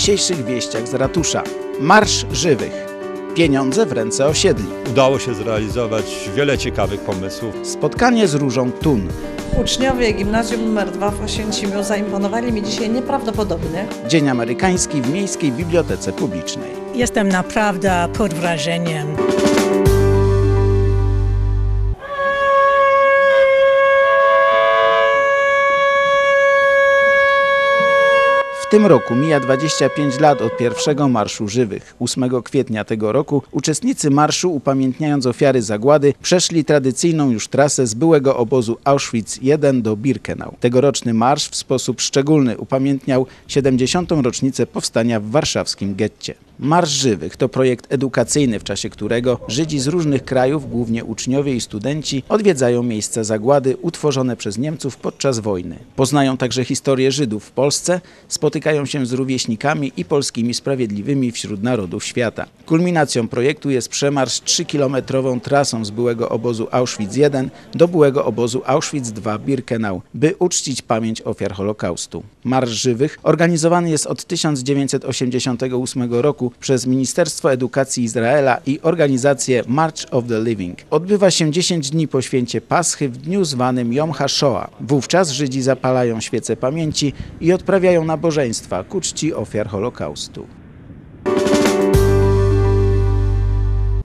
dzisiejszych wieściach z ratusza. Marsz żywych. Pieniądze w ręce osiedli. Udało się zrealizować wiele ciekawych pomysłów. Spotkanie z Różą Tun. Uczniowie Gimnazjum nr 2 w Oświęcimiu zaimponowali mi dzisiaj nieprawdopodobnie. Dzień Amerykański w Miejskiej Bibliotece Publicznej. Jestem naprawdę pod wrażeniem. Tym roku mija 25 lat od pierwszego Marszu Żywych. 8 kwietnia tego roku uczestnicy marszu, upamiętniając ofiary zagłady, przeszli tradycyjną już trasę z byłego obozu Auschwitz I do Birkenau. Tegoroczny marsz w sposób szczególny upamiętniał 70. rocznicę powstania w warszawskim getcie. Marsz Żywych to projekt edukacyjny, w czasie którego Żydzi z różnych krajów, głównie uczniowie i studenci, odwiedzają miejsca zagłady utworzone przez Niemców podczas wojny. Poznają także historię Żydów w Polsce, spotykają się z rówieśnikami i polskimi sprawiedliwymi wśród narodów świata. Kulminacją projektu jest przemarsz 3-kilometrową trasą z byłego obozu Auschwitz I do byłego obozu Auschwitz II Birkenau, by uczcić pamięć ofiar Holokaustu. Marsz Żywych organizowany jest od 1988 roku przez Ministerstwo Edukacji Izraela i organizację March of the Living. Odbywa się 10 dni po święcie Paschy w dniu zwanym Yom HaShoah. Wówczas Żydzi zapalają świece pamięci i odprawiają nabożeństwa ku czci ofiar Holokaustu.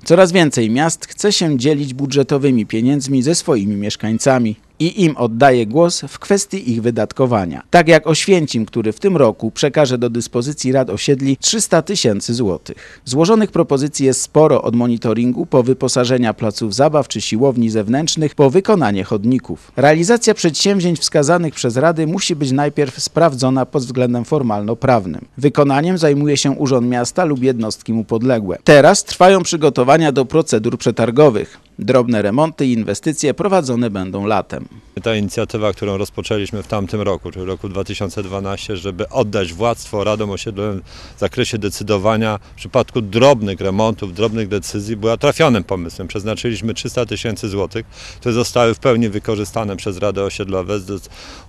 Coraz więcej miast chce się dzielić budżetowymi pieniędzmi ze swoimi mieszkańcami i im oddaje głos w kwestii ich wydatkowania. Tak jak Oświęcim, który w tym roku przekaże do dyspozycji rad osiedli 300 tysięcy złotych. Złożonych propozycji jest sporo od monitoringu po wyposażenia placów zabaw czy siłowni zewnętrznych po wykonanie chodników. Realizacja przedsięwzięć wskazanych przez rady musi być najpierw sprawdzona pod względem formalno-prawnym. Wykonaniem zajmuje się Urząd Miasta lub jednostki mu podległe. Teraz trwają przygotowania do procedur przetargowych. Drobne remonty i inwestycje prowadzone będą latem. Ta inicjatywa, którą rozpoczęliśmy w tamtym roku, czyli roku 2012, żeby oddać władztwo radom osiedlowym w zakresie decydowania w przypadku drobnych remontów, drobnych decyzji, była trafionym pomysłem. Przeznaczyliśmy 300 tysięcy złotych, które zostały w pełni wykorzystane przez rady osiedlowe.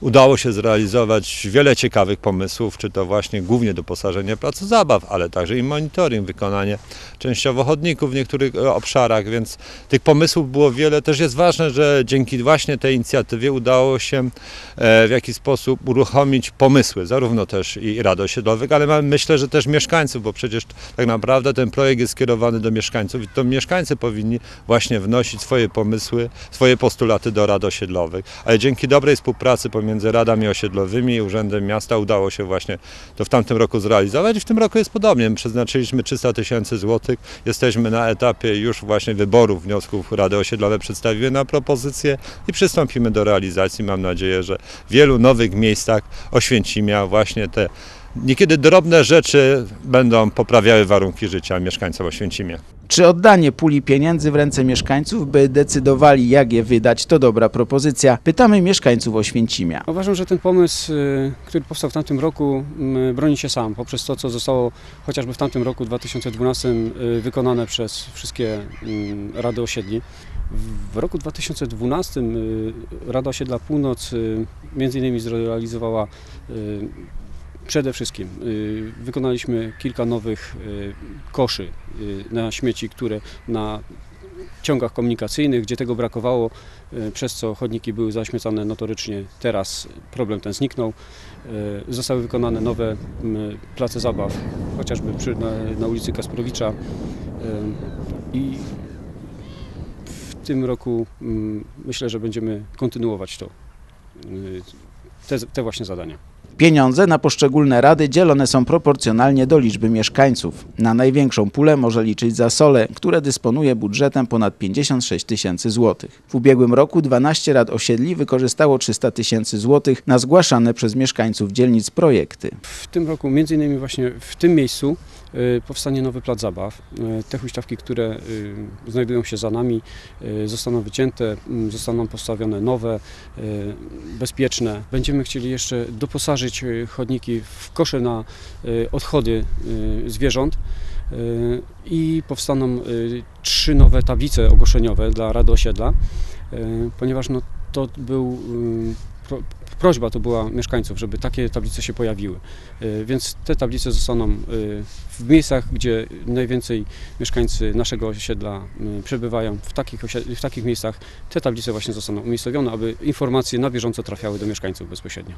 Udało się zrealizować wiele ciekawych pomysłów, czy to właśnie głównie doposażenie placu zabaw, ale także i monitoring, wykonanie częściowo chodników w niektórych obszarach, więc tych pomysłów było wiele. Też jest ważne, że dzięki właśnie tej inicjatywie udało się w jakiś sposób uruchomić pomysły, zarówno też i rad osiedlowych, ale myślę, że też mieszkańców, bo przecież tak naprawdę ten projekt jest skierowany do mieszkańców i to mieszkańcy powinni właśnie wnosić swoje pomysły, swoje postulaty do rad osiedlowych. Ale dzięki dobrej współpracy pomiędzy radami osiedlowymi i Urzędem Miasta udało się właśnie to w tamtym roku zrealizować i w tym roku jest podobnie. Przeznaczyliśmy 300 tysięcy złotych. Jesteśmy na etapie już właśnie wyborów wniosków Rady Osiedlowe przedstawiły na propozycję i przystąpimy do realizacji. Mam nadzieję, że w wielu nowych miejscach Oświęcimia właśnie te niekiedy drobne rzeczy będą poprawiały warunki życia mieszkańcom Oświęcimia. Czy oddanie puli pieniędzy w ręce mieszkańców, by decydowali jak je wydać, to dobra propozycja? Pytamy mieszkańców Oświęcimia. Uważam, że ten pomysł, y, który powstał w tamtym roku, y, broni się sam poprzez to, co zostało chociażby w tamtym roku 2012 y, wykonane przez wszystkie rady osiedli. W roku 2012 Rada Osiedla Północ między innymi zrealizowała Przede wszystkim wykonaliśmy kilka nowych koszy na śmieci, które na ciągach komunikacyjnych, gdzie tego brakowało, przez co chodniki były zaśmiecane notorycznie. Teraz problem ten zniknął. Zostały wykonane nowe place zabaw, chociażby przy, na, na ulicy Kasprowicza i w tym roku myślę, że będziemy kontynuować to, te, te właśnie zadania. Pieniądze na poszczególne rady dzielone są proporcjonalnie do liczby mieszkańców. Na największą pulę może liczyć Zasole, które dysponuje budżetem ponad 56 tysięcy złotych. W ubiegłym roku 12 rad osiedli wykorzystało 300 tysięcy złotych na zgłaszane przez mieszkańców dzielnic projekty. W tym roku, między innymi właśnie w tym miejscu, powstanie nowy plac zabaw. Te huśtawki, które znajdują się za nami, zostaną wycięte, zostaną postawione nowe, bezpieczne. Będziemy chcieli jeszcze doposażyć chodniki w kosze na odchody zwierząt i powstaną trzy nowe tablice ogłoszeniowe dla Rady Osiedla, ponieważ no, to był prośba to była mieszkańców, żeby takie tablice się pojawiły. Y, Więc te tablice zostaną y, w miejscach, gdzie najwięcej mieszkańcy naszego osiedla przebywają. W takich, w takich miejscach te tablice właśnie zostaną umiejscowione, aby informacje na bieżąco trafiały do mieszkańców bezpośrednio.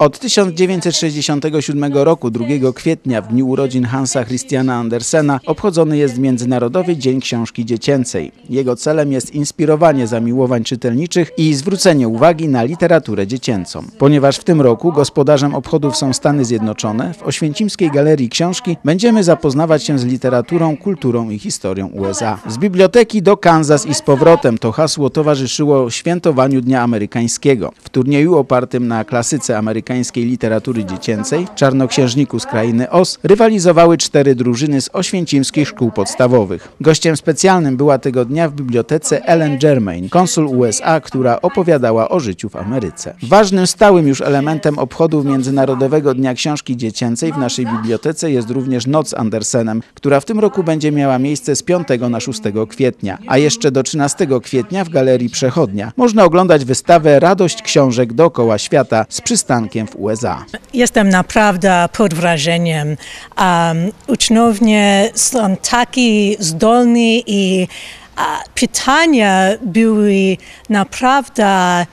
Od 1967 roku, 2 kwietnia, w dniu urodzin Hansa Christiana Andersena, obchodzony jest Międzynarodowy Dzień Książki Dziecięcej. Jego celem jest inspirowanie zamiłowań czytelniczych i zwrócenie uwagi na literaturę dziecięcą. Ponieważ w tym roku gospodarzem obchodów są Stany Zjednoczone, w Oświęcimskiej Galerii Książki będziemy zapoznawać się z literaturą, kulturą i historią USA. Z biblioteki do Kansas i z powrotem to hasło towarzyszyło świętowaniu Dnia Amerykańskiego. W turnieju opartym na klasyce amerykańskiej literatury dziecięcej, Czarnoksiężniku z krainy Oz, rywalizowały cztery drużyny z oświęcimskich szkół podstawowych. Gościem specjalnym była tego dnia w bibliotece Ellen Germain, konsul USA, która opowiadała o życiu w Ameryce. Ważnym stałym już elementem obchodów Międzynarodowego Dnia Książki Dziecięcej w naszej bibliotece jest również Noc Andersenem, która w tym roku będzie miała miejsce z 5 na 6 kwietnia, a jeszcze do 13 kwietnia w Galerii Przechodnia można oglądać wystawę Radość książek dookoła świata z przystankiem w USA. Jestem naprawdę pod wrażeniem. Um, uczniowie są taki zdolni i a, pytania były naprawdę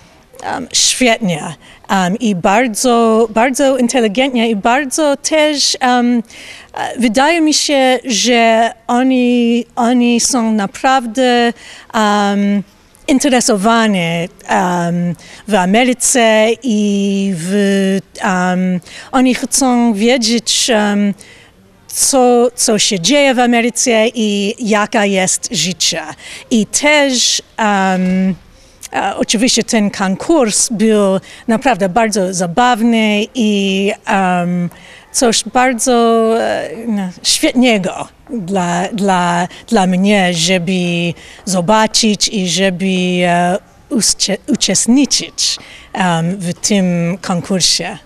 um, świetnie um, i bardzo, bardzo inteligentnie i bardzo też um, wydaje mi się, że oni, oni są naprawdę um, interesowani um, w Ameryce i w, um, oni chcą wiedzieć, um, co, co się dzieje w Ameryce i jaka jest życie. I też e, oczywiście ten konkurs był naprawdę bardzo zabawny i coś bardzo e, no, świetnego dla, dla, dla mnie, żeby zobaczyć i żeby e, uczestniczyć w tym konkursie.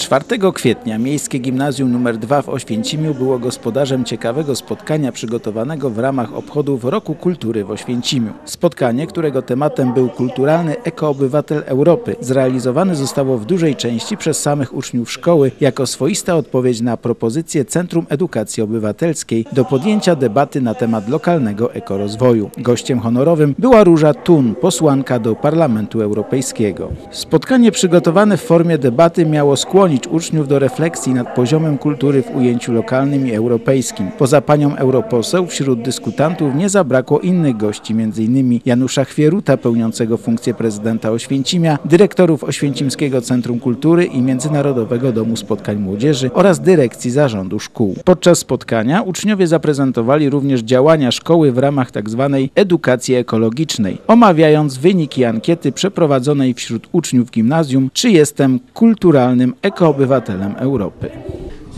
4 kwietnia Miejskie Gimnazjum nr 2 w Oświęcimiu było gospodarzem ciekawego spotkania przygotowanego w ramach obchodów Roku Kultury w Oświęcimiu. Spotkanie, którego tematem był kulturalny ekoobywatel Europy, zrealizowane zostało w dużej części przez samych uczniów szkoły jako swoista odpowiedź na propozycję Centrum Edukacji Obywatelskiej do podjęcia debaty na temat lokalnego ekorozwoju. Gościem honorowym była Róża Thun, posłanka do Parlamentu Europejskiego. Spotkanie przygotowane w formie debaty miało skłonić uczniów do refleksji nad poziomem kultury w ujęciu lokalnym i europejskim. Poza panią europoseł wśród dyskutantów nie zabrakło innych gości, m.in. Janusza Chwieruta, pełniącego funkcję prezydenta Oświęcimia, dyrektorów Oświęcimskiego Centrum Kultury i Międzynarodowego Domu Spotkań Młodzieży oraz dyrekcji zarządu szkół. Podczas spotkania uczniowie zaprezentowali również działania szkoły w ramach tzw. edukacji ekologicznej, omawiając wyniki ankiety przeprowadzonej wśród uczniów gimnazjum, czy jestem kulturalnym ekoobywatelem Europy.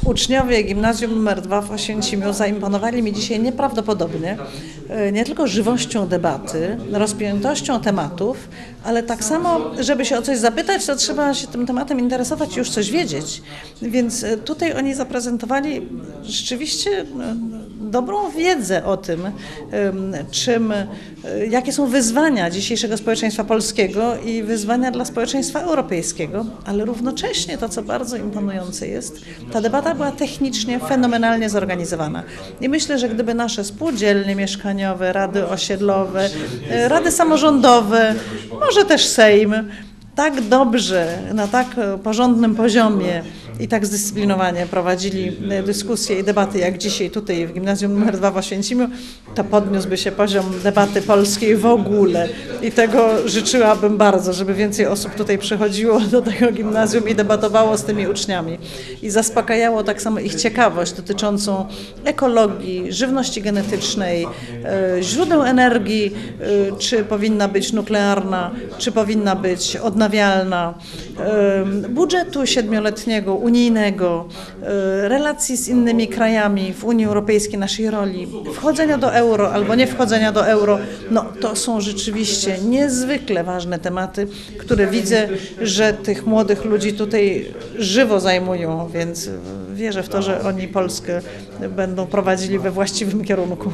Uczniowie gimnazjum nr 2 w Oświęcimiu zaimponowali mi dzisiaj nieprawdopodobnie, e, nie tylko żywością debaty, rozpiętością tematów, ale tak samo, żeby się o coś zapytać, to trzeba się tym tematem interesować i już coś wiedzieć. Więc e, tutaj oni zaprezentowali rzeczywiście e, dobrą wiedzę o tym, czym, e, jakie są wyzwania dzisiejszego społeczeństwa polskiego i wyzwania dla społeczeństwa europejskiego, ale równocześnie to, co bardzo imponujące jest, ta debata była technicznie fenomenalnie zorganizowana. I myślę, że gdyby nasze spółdzielnie mieszkaniowe, rady osiedlowe, e, rady samorządowe, może też Sejm, tak dobrze, na tak porządnym poziomie i tak zdyscyplinowanie prowadzili e, dyskusje i debaty jak dzisiaj tutaj w Gimnazjum nr 2 w Oświęcimiu, to podniósłby się poziom debaty polskiej w ogóle. I tego życzyłabym bardzo, żeby więcej osób tutaj przychodziło do tego gimnazjum i debatowało z tymi uczniami. I zaspokajało tak samo ich ciekawość dotyczącą ekologii, żywności genetycznej, e, źródeł energii, e, czy powinna być nuklearna, czy powinna być odnawialna, budżetu siedmioletniego, unijnego, e, relacji z innymi krajami w Unii Europejskiej, naszej roli, wchodzenia do euro albo nie wchodzenia do euro, no to są rzeczywiście niezwykle ważne tematy, które widzę, że tych młodych ludzi tutaj żywo zajmują, więc wierzę w to, że oni Polskę będą prowadzili we właściwym kierunku.